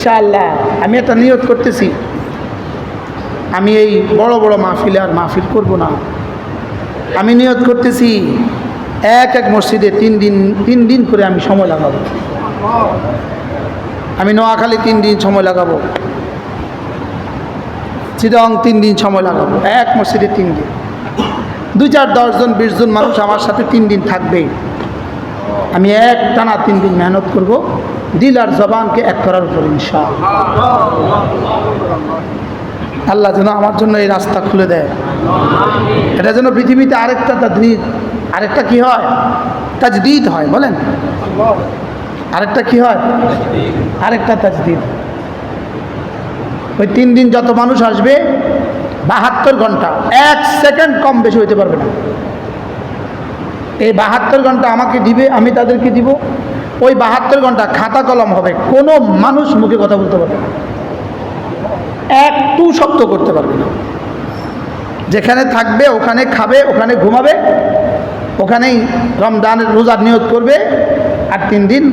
ইনশাআল্লাহ। আমি একটা নিয়ত করতেছি। আমি এই বড় বড় মাহফিলে আর মাহফিল করব না। আমি নিয়ত করতেছি, এক এক মসজিদে তিন দিন তিন দিন করে আমি সময় লাগাবো। আমি নোয়াখালী তিন দিন সময় লাগাবো। চিদং তিন দিন সময় লাগাবো। এক মসজিদে তিন দিন। দুই চার দশজন বিশ জন মানুষ আমার সাথে তিন দিন থাকবে আমি এক টানা তিন দিন মেহনত করব। দিল আর জবানকে এক করার উপর ইনশা আল্লাহ যেন আমার জন্য এই রাস্তা খুলে দেয়। এটা যেন পৃথিবীতে আরেকটা তাজদিদ আরেকটা কি হয়? তাজদিদ হয়, বলেন। আরেকটা কি হয়? আরেকটা তাজদিদ। ওই তিন দিন যত মানুষ আসবে, বাহাত্তর ঘণ্টা, এক সেকেন্ড কম বেশি হইতে পারবে না। এই বাহাত্তর ঘণ্টা আমাকে দিবে, আমি তাদেরকে দিব। ওই বাহাত্তর ঘণ্টা খাতা কলম হবে, কোনো মানুষ মুখে কথা বলতে পারবে না। একটু শব্দ করতে পারবে না। যেখানে থাকবে, ওখানে খাবে, ওখানে ঘুমাবে, ওখানেই রমজানের রোজার নিয়ত করবে, আর তিন দিন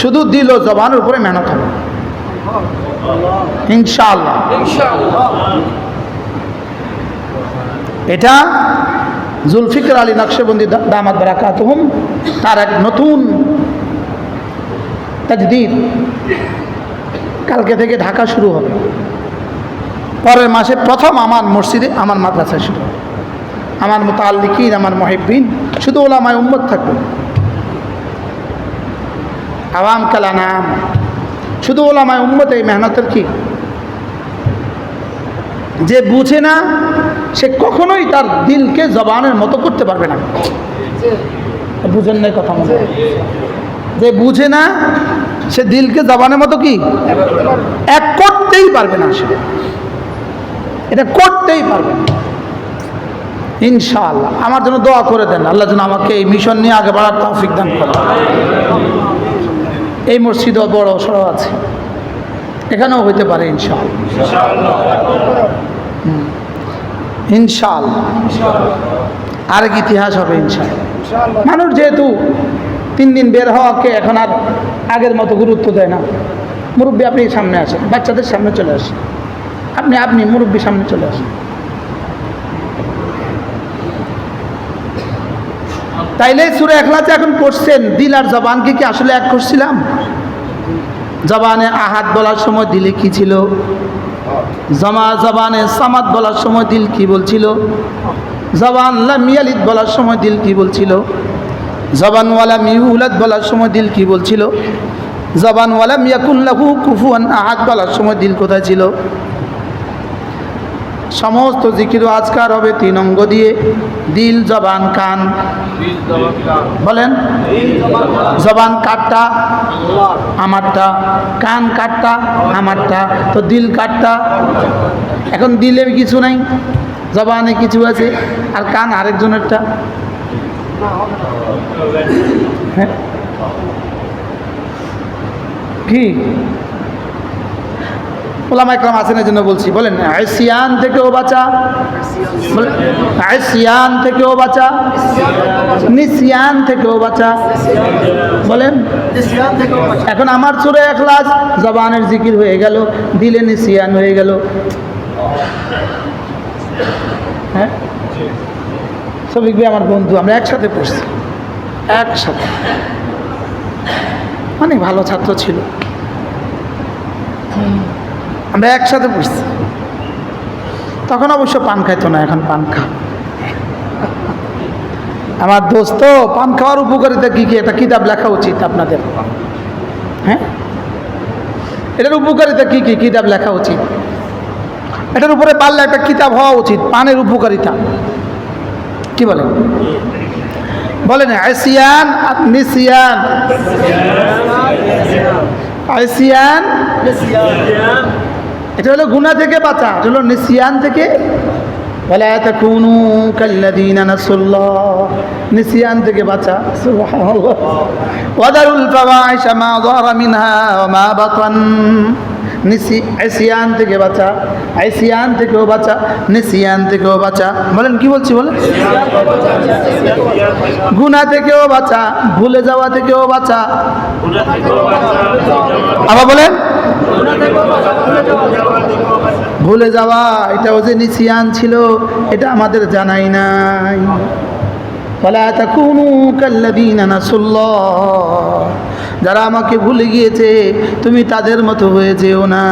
শুধু দিল জবানের উপরে মেহনত হবে। ইনশাআল্লাহ। এটা জুলফিকর আলী নকশবন্দি দামাত বারাকাতহুম, তার এক নতুন তাজদিদ। কালকে থেকে ঢাকা শুরু হবে। পরের মাসে প্রথম আমার মসজিদে আমার মাদ্রাসা শুরু হবে। আমার মোতাল্লিকিন আমার মহিবিন শুধু ওলামায় উম্মত থাকবে। আওয়াম কালা নাম শুধু ওলামায় উম্মত, এই মেহনতের কি? যে বুঝে না, সে কখনোই তার দিলকে, জবানের মতো করতে পারবে না। বুঝেন নাই কথা মনে যে বুঝে না সে দিলকে জবানের মতো কি? এক করতেই পারবে না সে। এটা করতেই পারবে না। ইনশাআল্লাহ, আমার জন্য দোয়া করে দেন, আল্লাহ যেন আমাকে এই মিশন নিয়ে আগে বাড়ার তৌফিক দান করে এই মসজিদও বড় সড়ো আছে। এখানেও হইতে পারে ইনশাআল্লাহ। হুম। ইনশাআল্লাহ। আরেক ইতিহাস হবে ইনশাআল্লাহ। মানুষ যেহেতু তিন দিন বের হওয়াকে এখন আর আগের মতো গুরুত্ব দেয় না। মুরব্বী আপনি সামনে আসেন, বাচ্চাদের সামনে চলে আসেন। আপনি আপনি মুরব্বী সামনে চলে আসেন। তাইলে সুরে এখলাতে এখন পড়ছেন, দিল আর জবানকে কি আসলে এক করছিলাম? জবানে আহাত বলার সময় দিলে কি ছিল? জমা জবানে সামাদ বলার সময় দিল কি বলছিল? জবান লামিয়ালিদ বলার সময় দিল কি বলছিল? জবানওয়ালা মিউলাদ বলার সময় দিল কি বলছিল? জবানওয়ালা মিয়াকুল্লাহু কুফুয়ান আহাদ বলার সময় দিল কোথায় ছিল? সমস্ত জিকির আজকার হবে তিন অঙ্গ দিয়ে। দিল, জবান, কান। বলেন? জবান কাটটা, আমারটা। কান কাটটা, আমারটা। তো দিল কাটটা। এখন দিলে কিছু নাই। জবানে কিছু আছে। আর কান আরেকজনেরটা। কি? ওলামা একরাম আছেন এই জন্য বলছি, বলেন, আইসিয়ান থেকেও বাঁচা আইসিয়ান থেকেও বাঁচা, নিসিয়ান থেকেও বাঁচা, বলেন। এখন আমার সুরে এখলাস, জবানের জিকির হয়ে গেল, দিলে নিসিয়ান হয়ে গেল। হ্যাঁ? সবিক ভাই আমার বন্ধু, আমরা একসাথে পড়ছি। একসাথে। অনেক ভালো ছাত্র ছিল। আমরা একসাথে পড়ছি। তখন অবশ্য পান খাইতো না, এখন পান খা। আমার দোস্ত, পান খাওয়ার উপকারিতা কী কী? একটা কিতাব লেখা উচিত আপনাদের। হ্যাঁ? এটার উপকারিতা কী কী? কিতাব লেখা উচিত। এটার উপরে পারলে একটা কিতাব হওয়া উচিত, পানের উপকারিতা। কি বলেন বলেন আসিয়ান নিসিয়ান। আসিয়ান এটা হলো গুনা থেকে বাঁচা, এটা হলো নিসিয়ান থেকে। বলে কুনু কাল্লাদিনা নাসুল্লাহ। নিসিয়ান থেকে বাঁচা, সুবহানাল্লাহ। ওয়াদারুল ফাওয়াইশা মা যারা মিনহা মা বাতান। নিসি আইসিয়ান থেকে বাঁচা আইসিয়ান থেকেও বাঁচা, নিসিয়ান থেকেও বাঁচা। বলেন, কি বলছি বলেন? গুণা থেকেও বাঁচা, ভুলে যাওয়া থেকেও বাঁচা। আবার বলেন? ভুলে যাওয়া, এটাও যে নিসিয়ান ছিল, এটা আমাদের জানাই নাই। فلا تكونوا كالذين نسوا الله যারা আমাকে ভুলে গিয়েছে তুমি তাদের মতো হয়ে যেও না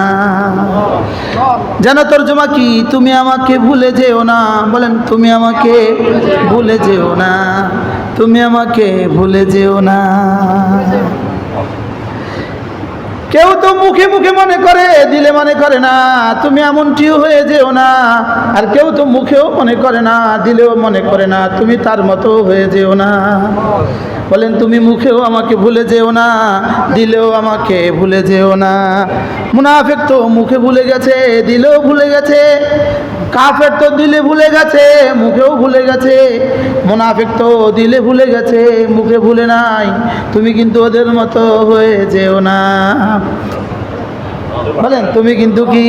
যেন তর্জমা কি তুমি আমাকে ভুলে যেও না বলেন তুমি আমাকে ভুলে যেও না তুমি আমাকে ভুলে যেও না কেউ তো মুখে মুখে মনে করে দিলে মনে করে না তুমি এমনটিও হয়ে যেও না আর কেউ তো মুখেও মনে করে না, দিলেও মনে করে না, তুমি তার মতো হয়ে যেও না। বলেন, তুমি মুখেও আমাকে ভুলে যেও না, দিলেও আমাকে ভুলে যেও না। মুনাফেক তো মুখে ভুলে গেছে, দিলেও ভুলে গেছে, কাফের তো দিলে ভুলে গেছে, মুখেও ভুলে গেছে। মুনাফেক তো দিলে ভুলে গেছে, মুখে ভুলে নাই, তুমি কিন্তু ওদের মতো হয়ে যেও না। বলেন, তুমি কিন্তু কি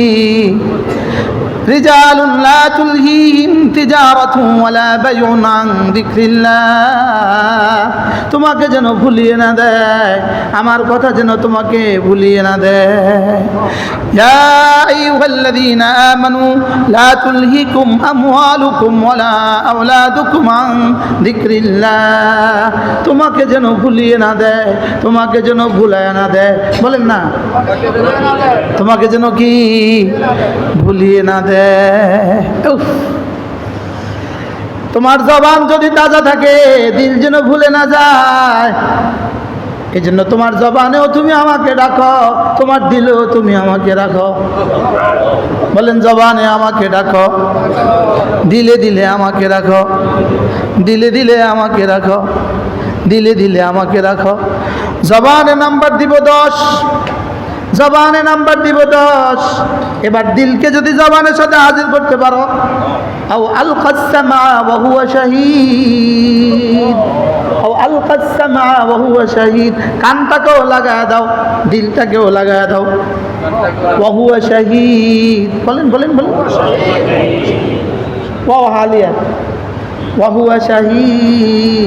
رجال لا تلهيهم تجارة ولا بيع عن ذكر الله তোমাকে যেন ভুলিয়ে না দেয় আমার কথা যেন তোমাকে ভুলিয়ে না দেয় يا أيها الذين آمنوا لا تلهكم أموالكم ولا أولادكم عن ذكر الله তোমাকে যেন ভুলিয়ে না দেয় তোমাকে যেন ভুলায় না দেয় বলেন না তোমাকে যেন কি ভুলিয়ে না দেয় উফ। তোমার জবান যদি তাজা থাকে, দিল যেন ভুলে না যায়। এই জন্য তোমার জবানেও তুমি আমাকে ডাকো, তোমার দিলেও তুমি আমাকে রাখো। বলেন, জবানে আমাকে ডাকো। দিলে দিলে আমাকে রাখো। দিলে দিলে আমাকে রাখো। দিলে দিলে আমাকে রাখো। জবানে নাম্বার দিব দশ। জবানে নাম্বার দিব দশ। এবার দিলকে যদি জবানের সাথে হাজির করতে পারো। আও আল কাসামা বহুয়া শাহিদ। আও আল কাসামা বহুয়া শাহিদ। কানটাকেও লাগায় দাও, দিলটাকেও লাগায় দাও। বহুয়া শাহিদ। বলেন বলেন বলেন। ওয়াও হালিয়া। ওয়াহুয়া শাহিদ।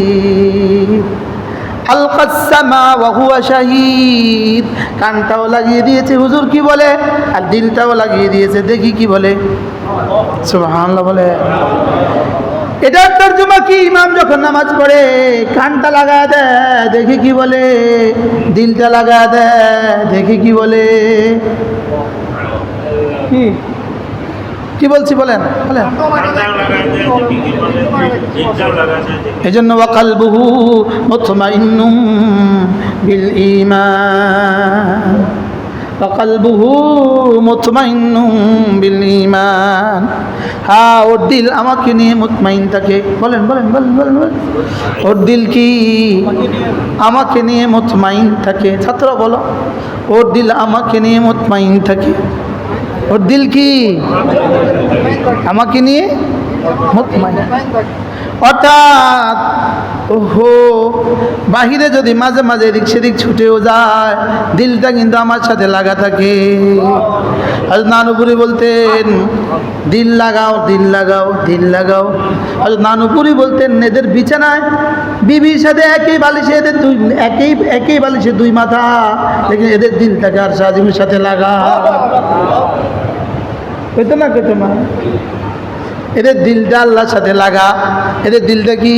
কানটাও লাগিয়ে দিয়েছে, হুজুর কি বলে? আর দিলটাও লাগিয়ে দিয়েছে, দেখি কি বলে। বলে। এটার তর্জমা কি? ইমাম যখন নামাজ পড়ে, কানটা লাগা দেয়, দেখি কি বলে? দিলটা লাগা দেয়, দেখি কি বলে? কি? কি বলছি বলেন? এই জন্য ওয়াকালবুহু মুতমাইন্নুম বিল ঈমান। ওয়াকালবুহু মুতমাইন্নুম বিল হ্যাঁ ওর দিল আমাকে নিয়ে মুতমাইন থাকে বলেন বলেন বলেন বলেন বলেন। ওর দিল কি? আমাকে নিয়ে মুতমাইন থাকে ছাত্র বলো। ওর দিল আমাকে নিয়ে মুতমাইন থাকে ওর দিল কি? আমাকে নিয়ে? অর্থাৎ, ওহো, বাহিরে যদি মাঝে মাঝে এদিক সেদিক ছুটেও যায়, দিলটা কিন্তু আমার সাথে লাগা থাকে। আজ নানুপুরি বলতেন, দিল লাগাও দিল লাগাও দিল লাগাও। আজ নানুপুরি বলতেন, এদের বিছানায় বিবির সাথে একই বালিশে এদের দুই, একই একই বালিশে দুই মাথা, লেকিন এদের দিলটাকে আর সাজিমের সাথে লাগা কইতো না কইতো না। এদের দিলটা আল্লাহর সাথে লাগা এদের দিলটা কি?